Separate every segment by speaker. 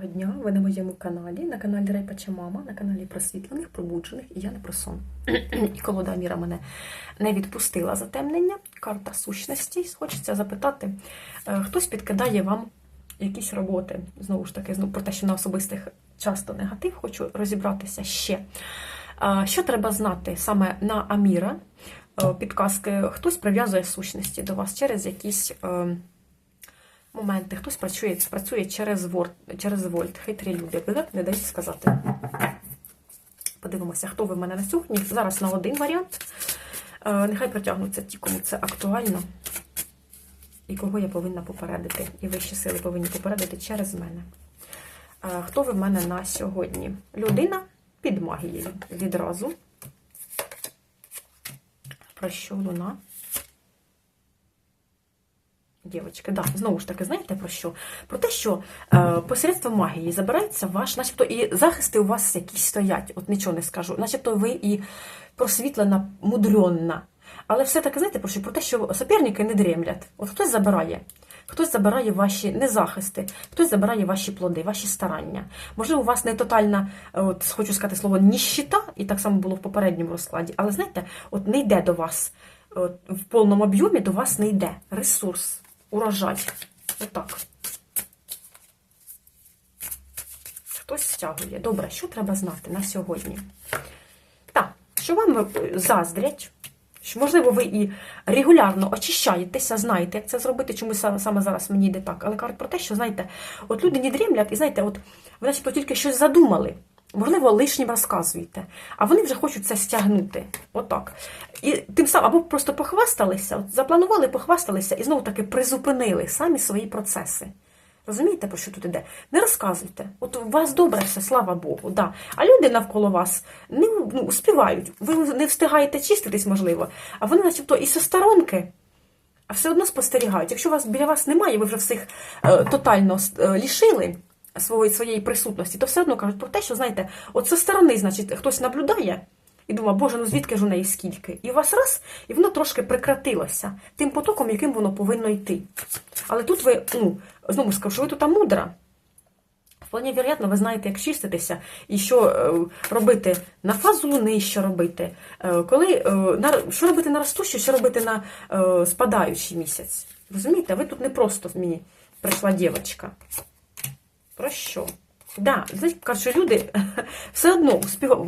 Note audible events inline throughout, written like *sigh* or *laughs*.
Speaker 1: Доброго дня, ви на моєму каналі, на каналі Райпача Мама, на каналі просвітлених, пробуджених, і я не про сон. *clears throat* І колода Міра мене не відпустила затемнення, карта сущності. Хочеться запитати, е, хтось підкидає вам якісь роботи, знову ж таки, про те, що на особистих часто негатив, хочу розібратися ще. Е, Що треба знати саме на Аміра? Е, Підказки, хтось прив'язує сущності до вас через якісь. Моменти. Хтось працює, працює через, ворд, через вольт, хитрі люди. Так не дають сказати. Подивимося, хто ви в мене на сьогодні. Зараз на один варіант. Е, Нехай протягнуться ті, кому це актуально. І кого я повинна попередити. І вищі сили повинні попередити через мене. Е, Хто ви в мене на сьогодні? Людина під магією. Відразу. Про що луна? Дівочки, да, знову ж таки, знаєте про що? Про те, що е, посередством магії забирається ваш, начебто, і захисти у вас якісь стоять, от нічого не скажу, начебто ви і просвітлена, мудренна. Але все-таки, знаєте, про що? Про те, що суперники не дремлять. От хтось забирає. Хтось забирає ваші незахисти, хтось забирає ваші плоди, ваші старання. Можливо, у вас не тотальна, от хочу сказати слово, ніщита, і так само було в попередньому розкладі, але знаєте, от не йде до вас от, в повному об'ємі до вас не йде ресурс, урожай. Отак. Хтось стягує. Добре, що треба знати на сьогодні? Так, що вам е, заздрять, можливо, ви і регулярно очищаєтеся, знаєте, як це зробити, чому саме зараз мені йде так. Але кажуть про те, що, знаєте, от люди не дрімлять, і знаєте, от ви тільки щось задумали. Можливо, лишнім розказуєте, а вони вже хочуть це стягнути. Отак. І тим самим або просто похвасталися, от запланували, похвасталися і знову таки призупинили самі свої процеси. Розумієте, про що тут іде? Не розказуйте. От у вас добре все, слава Богу. Да. А люди навколо вас не ну, успівають. Ви не встигаєте чиститись, можливо, а вони, начебто, і зі сторонки, а все одно спостерігають. Якщо вас біля вас немає, ви вже всіх е, тотально е, лішили своєї, своєї присутності, то все одно кажуть про те, що, знаєте, от зі сторони, значить, хтось наблюдає. І думає, боже, ну звідки ж у неї скільки? І у вас раз, і воно трошки прекратилося тим потоком, яким воно повинно йти. Але тут ви, ну, знову скажу, що ви тут мудра. Вполне вероятно, ви знаєте, як чиститися і що е, робити на фазу луни, що робити, е, коли, е, що робити на ростущий, що робити на спадаючий місяць. Розумієте, ви тут не просто мені прийшла дівчинка. Про що? Да, що люди *laughs* все одно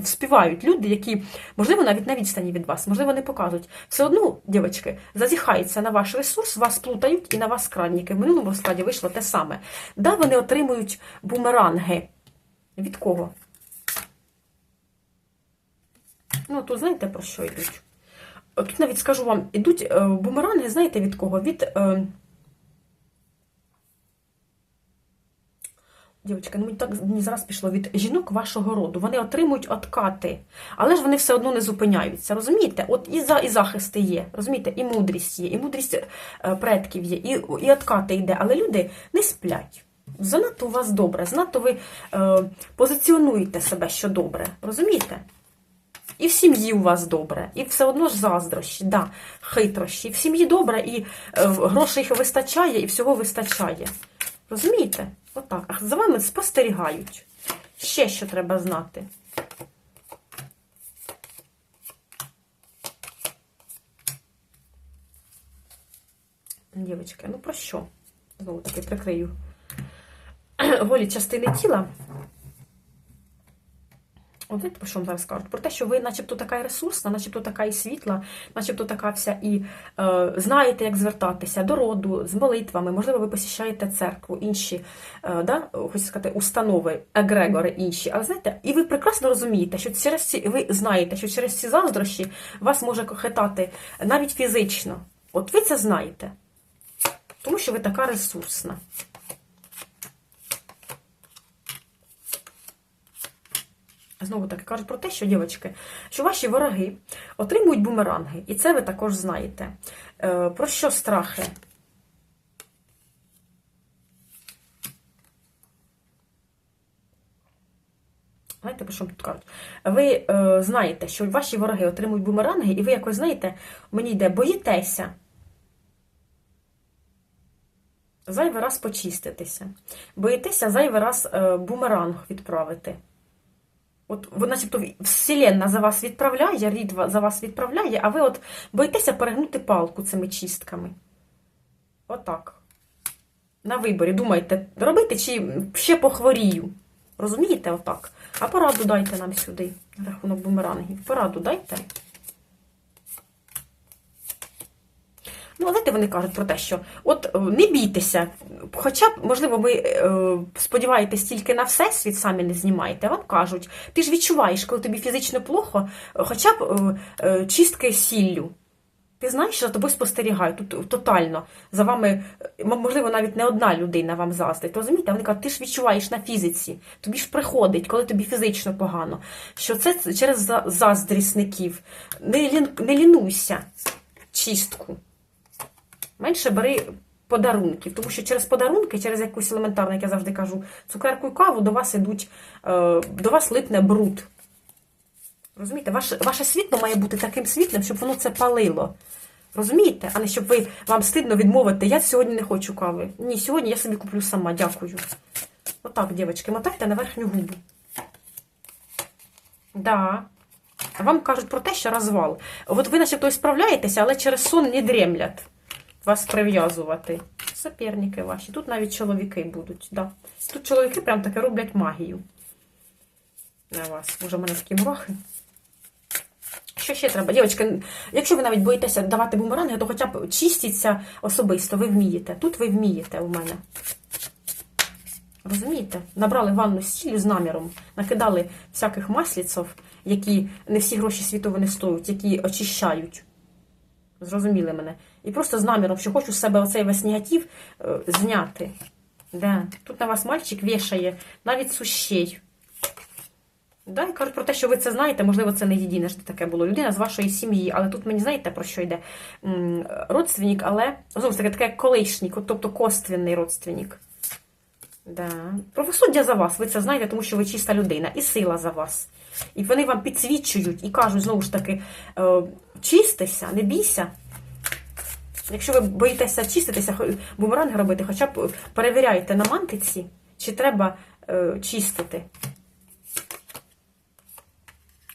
Speaker 1: співають люди, які, можливо, навіть на відстані від вас, можливо, не показують. Все одно, дівчатки, зазіхаються на ваш ресурс, вас плутають і на вас кранніки. В минулому розкладі вийшло те саме. Да, вони отримують бумеранги. Від кого? Ну, тут знаєте, про що йдуть? Тут навіть скажу вам, йдуть е, бумеранги, знаєте, від кого? Від. Е, Дівчатка, ну так мені зараз пішло від жінок вашого роду. Вони отримують откати, але ж вони все одно не зупиняються. Розумієте? От і за і захисти є, розумієте, і мудрість є, і мудрість е, предків є, і і откати йде. Але люди не сплять. Занадто у вас добре, занадто ви е, позиціонуєте себе, що добре. Розумієте? І в сім'ї у вас добре, і все одно ж заздрощі, да, хитрощі. В сім'ї добре, і е, грошей вистачає, і всього вистачає. Розумієте? Отак. А за вами спостерігають. Ще що треба знати. Дівочки, ну про що? Знову таки прикрию *clears throat* голі частини тіла. От знаєте, про що вам зараз кажуть? Про те, що ви начебто така і ресурсна, начебто така і світла, начебто така вся і е, знаєте, як звертатися до роду, з молитвами, можливо, ви посіщаєте церкву, інші, е, да, хочу сказати, установи, егрегори інші. Але знаєте, і ви прекрасно розумієте, що через ці, ви знаєте, що через ці заздрощі вас може хитати навіть фізично. От ви це знаєте, тому що ви така ресурсна. Знову таки кажуть про те, що, дівчатки, що ваші вороги отримують бумеранги, і це ви також знаєте. Е, про що страхи? Знаєте, про що тут кажуть? Ви е, знаєте, що ваші вороги отримують бумеранги, і ви якось знаєте, мені йде, боїтеся. Зайвий раз почиститися. Боїтеся зайвий раз е, бумеранг відправити. От, начебто, Вселенна за вас відправляє, рід за вас відправляє, а ви от боїтеся перегнути палку цими чистками. Отак. На виборі думайте, робити чи ще похворію. Розумієте, отак. А пораду дайте нам сюди, рахунок бумерангів. Пораду дайте. Ну, знаєте, вони кажуть про те, що от е, не бійтеся, хоча можливо, ви е, сподіваєтесь тільки на всесвіт, самі не знімаєте, вам кажуть, ти ж відчуваєш, коли тобі фізично плохо, хоча б е, е, чистки сіллю. Ти знаєш, що за тобою спостерігають тут тотально. За вами, е, можливо, навіть не одна людина вам заздрить. Розумієте? Вони кажуть, ти ж відчуваєш на фізиці. Тобі ж приходить, коли тобі фізично погано. Що це через заздрісників. Не, лін, не лінуйся чистку. Менше бери подарунків, тому що через подарунки, через якусь елементарну, як я завжди кажу, цукерку і каву до вас ідуть, е, до вас липне бруд. Розумієте, ваше, ваше світло має бути таким світлим, щоб воно це палило. Розумієте? А не щоб ви вам стидно відмовити, я сьогодні не хочу кави. Ні, сьогодні я собі куплю сама, дякую. Отак, дівчатки, мотайте на верхню губу. Да. Вам кажуть про те, що розвал. От ви начебто і справляєтеся, але через сон не дремлять вас прив'язувати. Соперники ваші. Тут навіть чоловіки будуть. Да. Тут чоловіки прям таки роблять магію. На вас. Може, в мене такі мурахи. Що ще треба? Дівчатки, якщо ви навіть боїтеся давати бумеранги, то хоча б чистіться особисто, ви вмієте. Тут ви вмієте у мене. Розумієте? Набрали ванну з сіллю з наміром, накидали всяких масліців, які не всі гроші світу вони стоять, які очищають. Зрозуміли мене. І просто з наміром, що хочу з себе оцей весь негатив е, зняти. Да. Тут на вас мальчик вішає навіть сущей. Да, і кажуть про те, що ви це знаєте, можливо, це не єдине, що таке було. Людина з вашої сім'ї, але тут мені знаєте про що йде? Родственник, але знову ж таки, таке колишній, тобто коственний родственник. Да. Правосуддя за вас, ви це знаєте, тому що ви чиста людина, і сила за вас. І вони вам підсвічують і кажуть, знову ж таки, е, чистися, не бійся. Якщо ви боїтеся чиститися, бумеранги робити, хоча б перевіряйте на мантиці, чи треба е, чистити.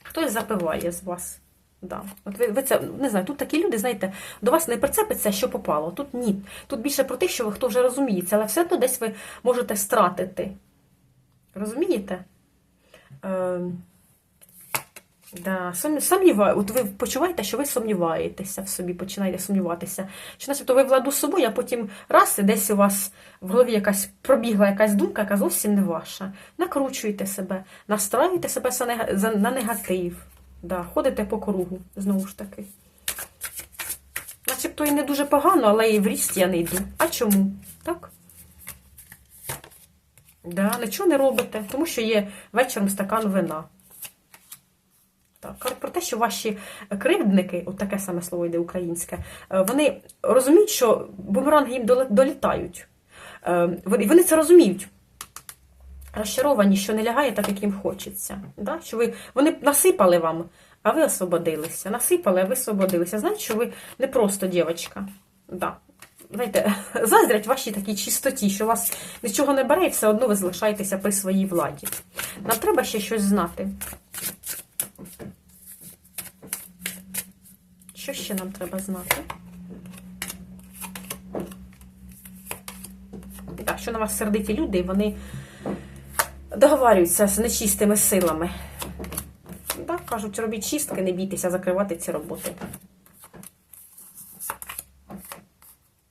Speaker 1: Хтось запиває з вас. Да. От ви, ви це не знаю, тут такі люди, знаєте, до вас не прицепиться, що попало. Тут ні. Тут більше про те, що ви хто вже розуміється, але все одно десь ви можете стратити. Розумієте? Е, да, сум- сумніва... От ви почуваєте, що ви сумніваєтеся в собі, починаєте сумніватися. Що начебто ви владу з собою, а потім раз і десь у вас в голові якась пробігла якась думка, яка зовсім не ваша. Накручуєте себе, настраюєте себе на негатив. Да, ходите по кругу, знову ж таки. Начебто і не дуже погано, але і в ріст я не йду. А чому? Так? Да, нічого не робите, тому що є вечором стакан вина. Так, про те, що ваші кривдники, от таке саме слово йде українське, е, вони розуміють, що бумеранги їм долітають. Е, Вони це розуміють. Розчаровані, що не лягає так, як їм хочеться. Да? Що ви, вони насипали вам, а ви освободилися. Насипали, а ви освободилися. Знаєте, що ви не просто дівчинка. Знаєте, *laughs* заздрять вашій такій чистоті, що вас нічого не бере, і все одно ви залишаєтеся при своїй владі. Нам треба ще щось знати. Що ще нам треба знати? Так, що на вас сердиті люди, і вони договарюються з нечистими силами. Так, кажуть, робіть чистки, не бійтеся закривати ці роботи.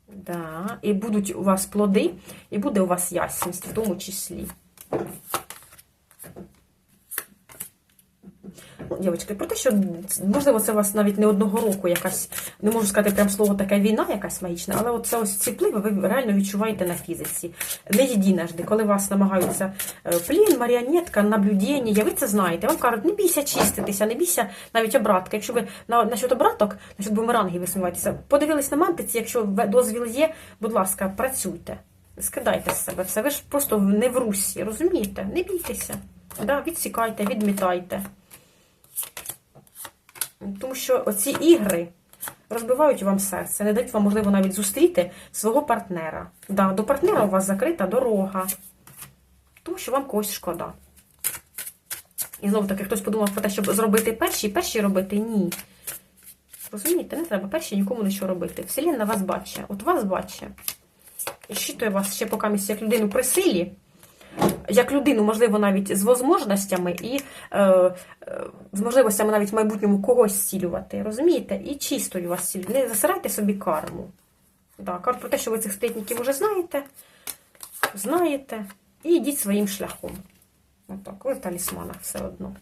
Speaker 1: Да. І будуть у вас плоди, і буде у вас ясність в тому числі. Дівчатки, про те, що можливо це у вас навіть не одного року якась, не можу сказати прям слово така війна якась магічна, але це ось ці впливи ви реально відчуваєте на фізиці. Не єдиножди, коли вас намагаються е, плін, маріонетка, наблюдення, ви це знаєте. Вам кажуть, не бійся чиститися, не бійся навіть обратка. Якщо ви на насчет обраток, насчет бумерангів ви сумніваєтеся, подивились на мантиці, якщо дозвіл є, будь ласка, працюйте. Скидайте з себе все. Ви ж просто не в русі, розумієте? Не бійтеся. Да, відсікайте, відмітайте. Тому що оці ігри розбивають вам серце, не дають вам, можливо, навіть зустріти свого партнера. Да, до партнера у вас закрита дорога, тому що вам когось шкода. І знову таки, хтось подумав про те, щоб зробити перші, перші робити ні. Розумієте, не треба перші нікому нічого робити. Вселенна вас бачить, от вас бачить. І щитує вас ще поки місць як людину при силі, як людину, можливо, навіть з возможностями і е, е, з можливостями навіть в майбутньому когось зцілювати. Розумієте? І чистою вас цілює. Не засирайте собі карму. Да, карт про те, що ви цих сплетників вже знаєте, знаєте, і йдіть своїм шляхом. Отак, ви в талісманах все одно.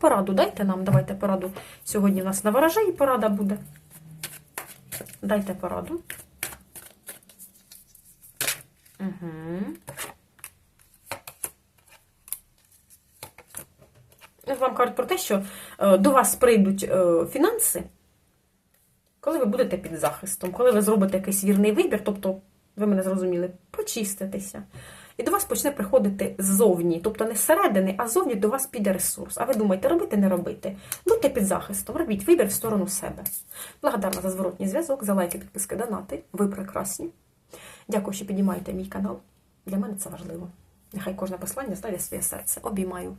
Speaker 1: Пораду дайте нам, давайте пораду. Сьогодні у нас на ворожаї порада буде. Дайте пораду. Угу. Вам кажуть про те, що е, до вас прийдуть е, фінанси, коли ви будете під захистом, коли ви зробите якийсь вірний вибір, тобто, ви мене зрозуміли, почиститеся. І до вас почне приходити ззовні, тобто не зсередини, а ззовні до вас піде ресурс. А ви думаєте, робити, не робити? Будьте під захистом, робіть вибір в сторону себе. Благодарна за зворотній зв'язок, за лайки, підписки, донати. Ви прекрасні. Дякую, що піднімаєте мій канал. Для мене це важливо. Нехай кожне послання знайде своє серце. Обіймаю.